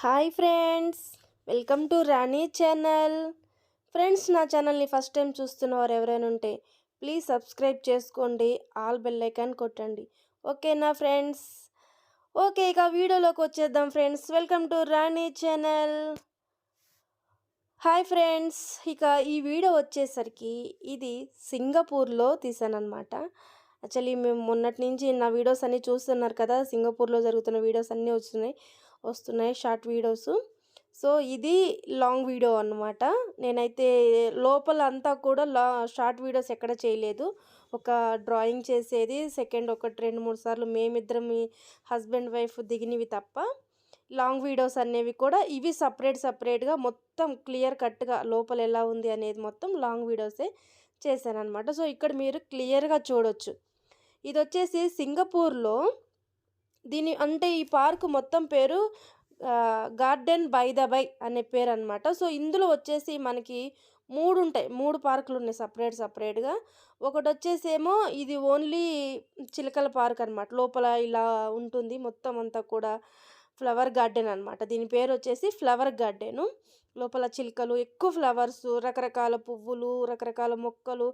Hi friends welcome to Rani channel. Friends నా ఛానల్ని first time చూస్తున్న వారు ఎవరైనా ఉంటే ప్లీజ్ సబ్స్క్రైబ్ చేసుకోండి ఆల్ బెల్ ఐకాన్ కొట్టండి. ఓకేనా ఫ్రెండ్స్? ఓకే ఇక వీడియోలోకి వచ్చేద్దాం friends. Welcome to Rani channel. Hi friends ఇక ఈ వీడియో వచ్చేసరికి ఇది సింగపూర్లో తీసానమాట యాక్చువల్లీ మేము మొన్నటి నుంచి నా వీడియోస్ అన్నీ చూస్తున్నారు కదా సింగపూర్లో జరుగుతున్న వీడియోస్ అన్నీ వస్తున్నాయి వస్తున్నాయి షార్ట్ వీడియోస్. సో ఇది లాంగ్ వీడియో అన్నమాట. నేనైతే లోపల అంతా కూడా లా షార్ట్ వీడియోస్ ఎక్కడ చేయలేదు. ఒక డ్రాయింగ్ చేసేది సెకండ్ ఒకటి రెండు మూడు సార్లు మేమిద్దరం హస్బెండ్ వైఫ్ దిగినవి తప్ప లాంగ్ వీడియోస్ అనేవి కూడా ఇవి సపరేట్ సపరేట్గా మొత్తం క్లియర్ కట్గా లోపల ఎలా ఉంది అనేది మొత్తం లాంగ్ వీడియోసే చేశాను అనమాట సో ఇక్కడ మీరు క్లియర్గా చూడొచ్చు. ఇది వచ్చేసి సింగపూర్లో దీని అంటే ఈ పార్క్ మొత్తం పేరు గార్డెన్ బై ద బై అనే పేరు అనమాట సో ఇందులో వచ్చేసి మనకి మూడు ఉంటాయి మూడు పార్కులు ఉన్నాయి సపరేట్ సపరేట్గా. ఒకటి వచ్చేసేమో ఇది ఓన్లీ చిలకల పార్క్ అనమాట లోపల ఇలా ఉంటుంది మొత్తం అంతా కూడా. ఫ్లవర్ గార్డెన్ అనమాట దీని పేరు వచ్చేసి ఫ్లవర్ గార్డెను. లోపల చిలుకలు ఎక్కువ ఫ్లవర్స్ రకరకాల పువ్వులు రకరకాల మొక్కలు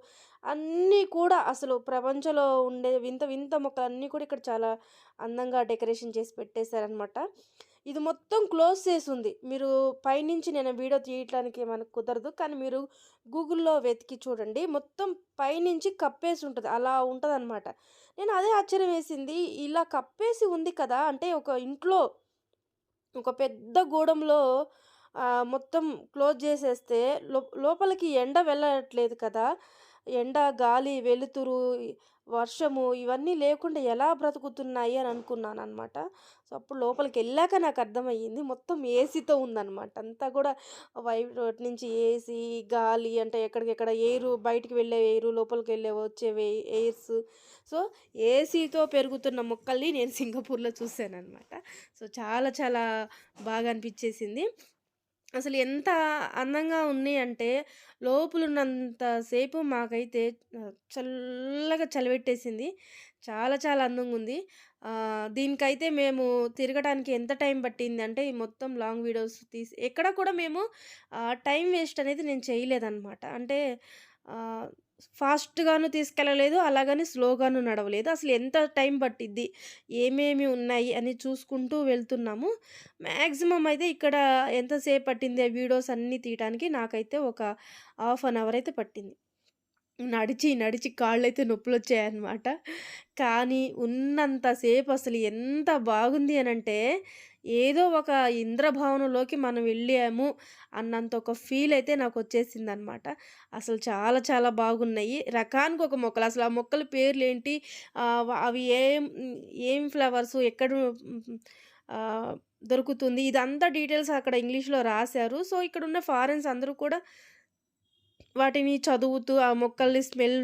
అన్నీ కూడా అసలు ప్రపంచంలో ఉండే వింత వింత మొక్కలు అన్నీ కూడా ఇక్కడ చాలా అందంగా డెకరేషన్ చేసి పెట్టేశారనమాట ఇది మొత్తం క్లోజ్ చేసి ఉంది మీరు పైనుంచి నేను వీడియో తీయటానికి మనకు కుదరదు కానీ మీరు గూగుల్లో వెతికి చూడండి. మొత్తం పైనుంచి కప్పేసి ఉంటుంది. అలా ఉంటుంది అనమాట నేను అదే ఆశ్చర్యం వేసింది. ఇలా కప్పేసి ఉంది కదా అంటే ఒక ఇంట్లో ఒక పెద్ద గూడెంలో మొత్తం క్లోజ్ చేసేస్తే లో లోపలికి ఎండ వెళ్ళట్లేదు కదా? ఎండ గాలి వెలుతురు వర్షము ఇవన్నీ లేకుండా ఎలా బ్రతుకుతున్నాయి అని అనుకున్నాను అనమాట సో అప్పుడు లోపలికి వెళ్ళాక నాకు అర్థమయ్యింది. మొత్తం ఏసీతో ఉందన్నమాట. అంతా కూడా వైట్ నుంచి ఏసీ గాలి అంటే ఎక్కడికెక్కడ ఎయిర్ బయటికి వెళ్ళే ఎయిర్ లోపలికి వెళ్ళే వచ్చే ఎయిర్స్. సో ఏసీతో పెరుగుతున్న మొక్కల్ని నేను సింగపూర్లో చూశాను అనమాట సో చాలా చాలా బాగా అనిపించేసింది. అసలు ఎంత అందంగా ఉన్నాయి అంటే లోపలున్నంతసేపు మాకైతే చల్లగా చలిపెట్టేసింది. చాలా చాలా అందంగా ఉంది. దీనికైతే మేము తిరగడానికి ఎంత టైం పట్టింది అంటే ఈ మొత్తం లాంగ్ వీడియోస్ తీసి ఎక్కడ కూడా మేము టైం వేస్ట్ అనేది నేను చేయలేదన్నమాట. అంటే ఫాస్ట్గాను తీసుకెళ్ళలేదు అలాగని స్లోగాను నడవలేదు. అసలు ఎంత టైం పట్టిద్ది ఏమేమి ఉన్నాయి అని చూసుకుంటూ వెళ్తున్నాము. మ్యాక్సిమం అయితే ఇక్కడ ఎంతసేపు పట్టింది ఆ వీడియోస్ అన్నీ తీయడానికి నాకైతే ఒక హాఫ్ అన్ అవర్ అయితే పట్టింది. నడిచి నడిచి కాళ్ళు అయితే నొప్పులు వచ్చాయన్నమాట కానీ ఉన్నంతసేపు అసలు ఎంత బాగుంది అని అంటే ఏదో ఒక ఇంద్రభవనంలోకి మనం వెళ్ళాము అన్నంత ఒక ఫీల్ అయితే నాకు వచ్చేసింది అనమాట అసలు చాలా చాలా బాగున్నాయి. రకానికి ఒక మొక్కలు అసలు ఆ మొక్కల పేర్లు ఏంటి అవి ఏం ఏం ఫ్లవర్స్? ఎక్కడ దొరుకుతుంది? ఇదంతా డీటెయిల్స్ అక్కడ ఇంగ్లీష్లో రాశారు. సో ఇక్కడ ఉన్న ఫారెన్స్ అందరూ కూడా వాటిని చదువుతూ ఆ మొక్కల్ని స్మెల్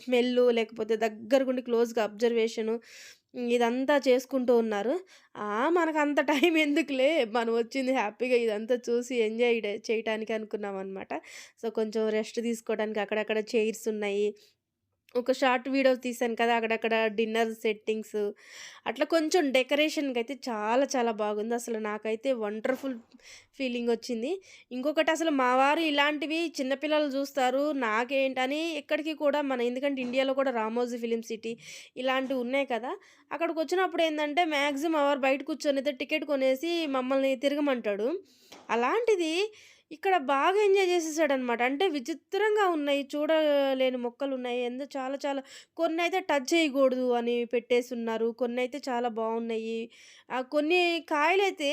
స్మెల్ లేకపోతే దగ్గరగుండి క్లోజ్గా అబ్జర్వేషను ఇదంతా చేసుకుంటూ ఉన్నారు. మనకు అంత టైం ఎందుకులే? మనం వచ్చింది హ్యాపీగా ఇదంతా చూసి ఎంజాయ్ చేయటానికి అనుకున్నాం అనమాట సో కొంచెం రెస్ట్ తీసుకోవడానికి అక్కడక్కడ చైర్స్ ఉన్నాయి. ఒక షార్ట్ వీడియో తీసాను కదా అక్కడక్కడ డిన్నర్ సెట్టింగ్స్. అట్లా కొంచెం డెకరేషన్కి అయితే చాలా చాలా బాగుంది. అసలు నాకైతే వండర్ఫుల్ ఫీలింగ్ వచ్చింది. ఇంకొకటి అసలు మా వారు ఇలాంటివి చిన్నపిల్లలు చూస్తారు నాకేంటని ఎక్కడికి కూడా మన ఎందుకంటే ఇండియాలో కూడా రామోజీ ఫిలిం సిటీ ఇలాంటివి ఉన్నాయి కదా అక్కడికి వచ్చినప్పుడు ఏంటంటే మ్యాక్సిమం అవర్ బయట కూర్చొని అయితే టికెట్ కొనేసి మమ్మల్ని తిరగమంటాడు. అలాంటిది ఇక్కడ బాగా ఎంజాయ్ చేసేసాడనమాట. అంటే విచిత్రంగా ఉన్నాయి. చూడలేని మొక్కలు ఉన్నాయి ఎందు చాలా చాలా కొన్ని అయితే టచ్ చేయకూడదు అని పెట్టేసి ఉన్నారు కొన్ని అయితే చాలా బాగున్నాయి. కొన్ని కాయలైతే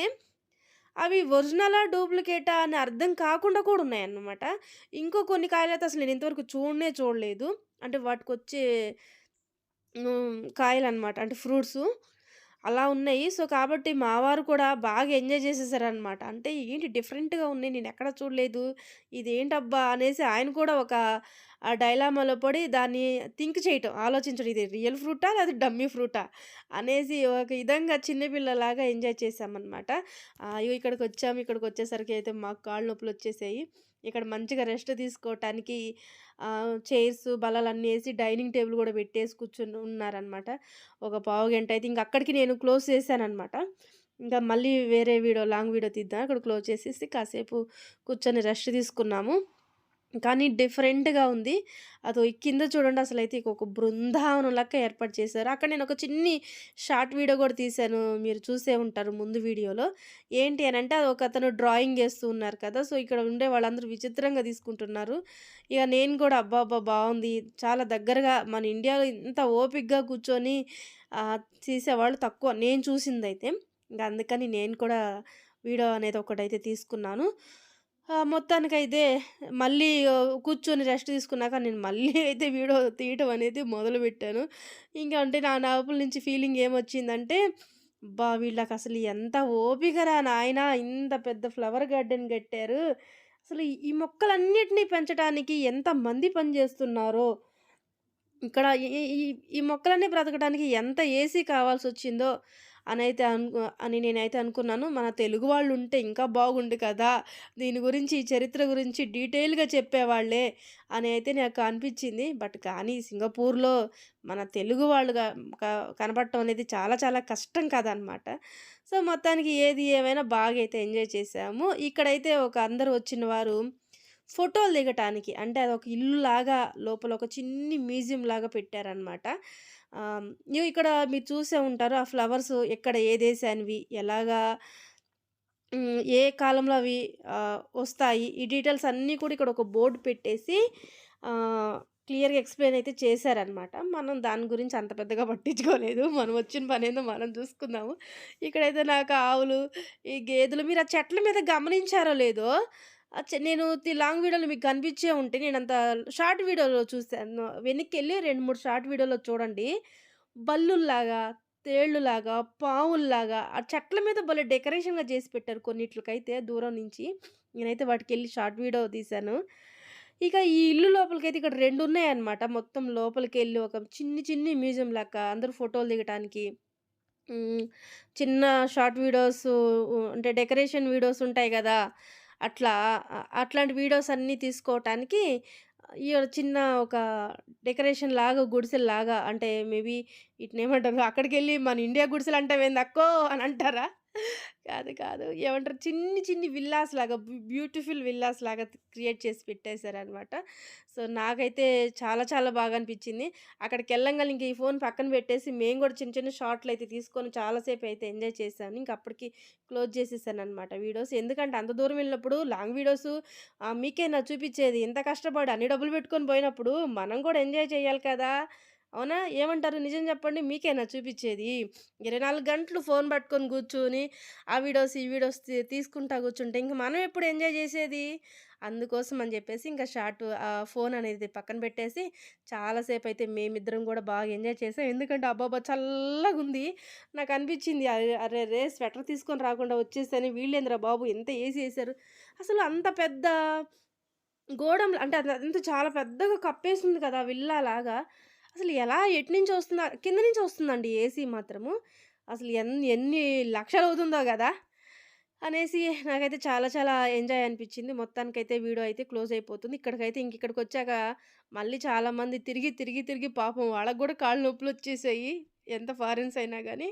అవి ఒరిజినలా డూప్లికేటా అని అర్థం కాకుండా కూడా ఉన్నాయన్నమాట. ఇంకో కొన్ని కాయలు అయితే అసలు నేను ఇంతవరకు చూడనే చూడలేదు. అంటే వాటికి వచ్చే కాయలు అనమాట అంటే ఫ్రూట్స్. అలా ఉన్నాయి. సో కాబట్టి మా వారు కూడా బాగా ఎంజాయ్ చేసేసారనమాట అంటే ఏంటి డిఫరెంట్గా ఉన్నాయి. నేను ఎక్కడ చూడలేదు. ఇదేంటబ్బా అనేసి ఆయన కూడా ఒక ఆ డైలామాలో పడి దాన్ని థింక్ చేయటం ఆలోచించడం. ఇది రియల్ ఫ్రూటా? లేదా డమ్మీ ఫ్రూటా? అనేసి ఒక విధంగా చిన్నపిల్లలాగా ఎంజాయ్ చేసామన్నమాట ఇక్కడికి వచ్చాము. ఇక్కడికి వచ్చేసరికి అయితే మాకు కాళ్ళు నొప్పులు వచ్చేసాయి. ఇక్కడ మంచిగా రెస్ట్ తీసుకోవటానికి చైర్స్ బలాలన్నీ వేసి డైనింగ్ టేబుల్ కూడా పెట్టేసి కూర్చుని ఉన్నారనమాట ఒక పావు గంట అయితే ఇంక అక్కడికి నేను క్లోజ్ చేశానమాట ఇంకా మళ్ళీ వేరే వీడియో లాంగ్ వీడియో తీద్దాం. అక్కడ క్లోజ్ చేసేసి కాసేపు కూర్చొని రెస్ట్ తీసుకున్నాము. కానీ డిఫరెంట్‌గా ఉంది. అదో కింద చూడండి అసలైతే ఒక బృందావనం లెక్క ఏర్పాటు చేశారు. అక్కడ నేను ఒక చిన్ని షార్ట్ వీడియో కూడా తీశాను. మీరు చూసే ఉంటారు ముందు వీడియోలో. ఏంటి అని అంటే అది ఒక అతను డ్రాయింగ్ చేస్తూ ఉన్నారు కదా! సో, ఇక్కడ ఉండే వాళ్ళందరూ విచిత్రంగా తీసుకుంటున్నారు. ఇక నేను కూడా అబ్బా అబ్బా బాగుంది చాలా దగ్గరగా మన ఇండియాలో ఇంత ఓపిక్గా కూర్చొని తీసేవాళ్ళు తక్కువ నేను చూసిందైతే. ఇంకా అందుకని నేను కూడా వీడియో అనేది ఒకటైతే తీసుకున్నాను. మొత్తానికి మొత్తానికైతే మళ్ళీ కూర్చొని రెస్ట్ తీసుకున్నాక నేను మళ్ళీ అయితే వీడియో తీయటం అనేది మొదలుపెట్టాను. ఇంకా అంటే నా నాపుల నుంచి ఫీలింగ్ ఏమొచ్చిందంటే, అబ్బా! వీళ్ళకసలు ఎంత ఓపికరా నాయనా! ఇంత పెద్ద ఫ్లవర్ గార్డెన్ కట్టారు. అసలు ఈ మొక్కలన్నిటిని పెంచడానికి ఎంతమంది పని చేస్తున్నారో, ఇక్కడ ఈ ఈ ఈ మొక్కలన్నీ బ్రతకడానికి ఎంత ఏసీ కావాల్సి వచ్చిందో అని అయితే అను అని నేనైతే అనుకున్నాను. మన తెలుగు వాళ్ళు ఉంటే ఇంకా బాగుండు కదా! దీని గురించి ఈ చరిత్ర గురించి డీటెయిల్‌గా చెప్పేవాళ్ళే అని అయితే నాకు అనిపించింది బట్ కానీ సింగపూర్‌లో మన తెలుగు వాళ్ళుగా కనపడటం అనేది చాలా చాలా కష్టం కదనమాట. సో, మొత్తానికి ఏది ఏమైనా బాగా అయితే ఎంజాయ్ చేసాము ఇక్కడైతే ఒక అందరు వచ్చిన వారు ఫోటోలు దిగటానికి అంటే అది ఒక ఇల్లు లాగా లోపల ఒక చిన్ని మ్యూజియం లాగా పెట్టారనమాట. నువ్వు ఇక్కడ మీరు చూసే ఉంటారు. ఆ ఫ్లవర్స్ ఎక్కడ ఏ దేశానివి, ఎలాగా ఏ కాలంలో అవి వస్తాయి. ఈ డీటెయిల్స్ అన్నీ కూడా ఇక్కడ ఒక బోర్డు పెట్టేసి క్లియర్‌గా ఎక్స్‌ప్లెయిన్ అయితే చేశారనమాట. మనం దాని గురించి అంత పెద్దగా పట్టించుకోలేదు. మనం వచ్చిన పని ఏందో మనం చూసుకుందాము. ఇక్కడైతే నాకు ఆవులు, ఈ గేదెలు మీరు ఆ చెట్ల మీద గమనించారో లేదో నేను లాంగ్ వీడియోలు మీకు కనిపించే ఉంటే నేనంత షార్ట్ వీడియోలో చూసాను. వెనక్కెళ్ళి 2, 3 షార్ట్ వీడియోలో చూడండి. బల్లుల్లాగా, తేళ్ళులాగా, పావుల్లాగా ఆ చెట్ల మీద భలే డెకరేషన్‌గా చేసి పెట్టారు కొన్నిట్లకైతే దూరం నుంచి. నేనైతే వాటికెళ్ళి షార్ట్ వీడియో తీశాను. ఇక ఈ ఇల్లు లోపలికైతే ఇక్కడ రెండు ఉన్నాయన్నమాట. మొత్తం లోపలికి వెళ్ళి ఒక చిన్ని చిన్ని మ్యూజియం లెక్క అందరూ ఫోటోలు దిగటానికి. చిన్న షార్ట్ వీడియోస్ అంటే డెకరేషన్ వీడియోస్ ఉంటాయి కదా అట్లా అట్లాంటి వీడియోస్ అన్నీ తీసుకోవటానికి ఈ చిన్న ఒక డెకరేషన్ లాగా గుడిసెలు గుడిసెల్లాగా అంటే మేబీ వీటినేమంటారు అక్కడికెళ్ళి మన ఇండియా గుడిసెలంటావేందక్కో అని అంటారా? కాదు కాదు. ఏమంటారు చిన్ని చిన్ని విల్లాస్ లాగా బ్యూటిఫుల్ విల్లాస్ లాగా క్రియేట్ చేసి పెట్టేశారనమాట. సో, నాకైతే చాలా చాలా బాగా అనిపించింది అక్కడికి అక్కడికెళ్ళంగానే ఇంక ఈ ఫోన్ పక్కన పెట్టేసి మేము కూడా చిన్న చిన్న షార్ట్లు అయితే తీసుకొని చాలాసేపు అయితే ఎంజాయ్ చేశాను. ఇంక అప్పటికి క్లోజ్ చేసేసాను అనమాట వీడియోస్. ఎందుకంటే అంత దూరం వెళ్ళినప్పుడు లాంగ్ వీడియోస్ మీకే మీకేనా చూపించేది ఇంత కష్టపడి అన్ని డబ్బులు పెట్టుకొని పోయినప్పుడు మనం కూడా ఎంజాయ్ చేయాలి కదా! అవునా? ఏమంటారు? నిజం చెప్పండి. మీకేనా చూపించేది ఇరవై నాలుగు గంటలు ఫోన్ పట్టుకొని కూర్చొని ఆ వీడియోస్, ఈ వీడియోస్ తీసుకుంటా కూర్చుంటే ఇంకా మనం ఎప్పుడు ఎంజాయ్ చేసేది? అందుకోసం అని చెప్పేసి ఇంకా షార్ట్ ఫోన్ అనేది పక్కన పెట్టేసి చాలాసేపు అయితే మేమిద్దరం కూడా బాగా ఎంజాయ్ చేసాం. ఎందుకంటే అబ్బాబా చల్లగా ఉంది నాకు అనిపించింది అరే రే స్వెటర్ తీసుకొని రాకుండా వచ్చేసాను. వీళ్ళేందిరా బాబు ఇంత ఏసీ వేసారు అసలు అంత పెద్ద గోడంలో అంటే అది చాలా పెద్దగా కప్పేసింది కదా! విల్లాలాగా. అసలు ఎలా ఎటునుంచి వస్తుందా కింద నుంచి వస్తుందండి ఏసీ మాత్రము. అసలు ఎన్ ఎన్ని లక్షలు అవుతుందో కదా అనేసి నాకైతే చాలా చాలా ఎంజాయ్ అనిపించింది మొత్తానికైతే వీడియో అయితే క్లోజ్ అయిపోతుంది. ఇక్కడికైతే ఇంక ఇక్కడికొచ్చాక మళ్ళీ చాలామంది తిరిగి, తిరిగి, తిరిగి పాపం వాళ్ళకు కూడా కాళ్ళు నొప్పులొచ్చేసాయి. ఎంత ఫారిన్స్ అయినా కానీ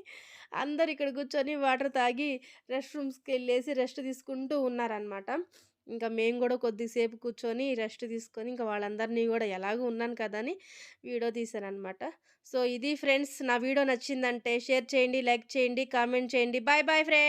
అందరు ఇక్కడ కూర్చొని వాటర్ తాగి రెస్ట్ రూమ్స్కి వెళ్ళేసి రెస్ట్ తీసుకుంటూ ఉన్నారనమాట. ఇంకా మేము కూడా కొద్దిసేపు కూర్చొని రెస్ట్ తీసుకొని ఇంకా వాళ్ళందరినీ కూడా ఎలాగో ఉన్నాను కదా! అని వీడియో తీశాననమాట. సో, ఇది ఫ్రెండ్స్ నా వీడియో నచ్చిందంటే షేర్ చేయండి, లైక్ చేయండి, కామెంట్ చేయండి. Bye bye friends.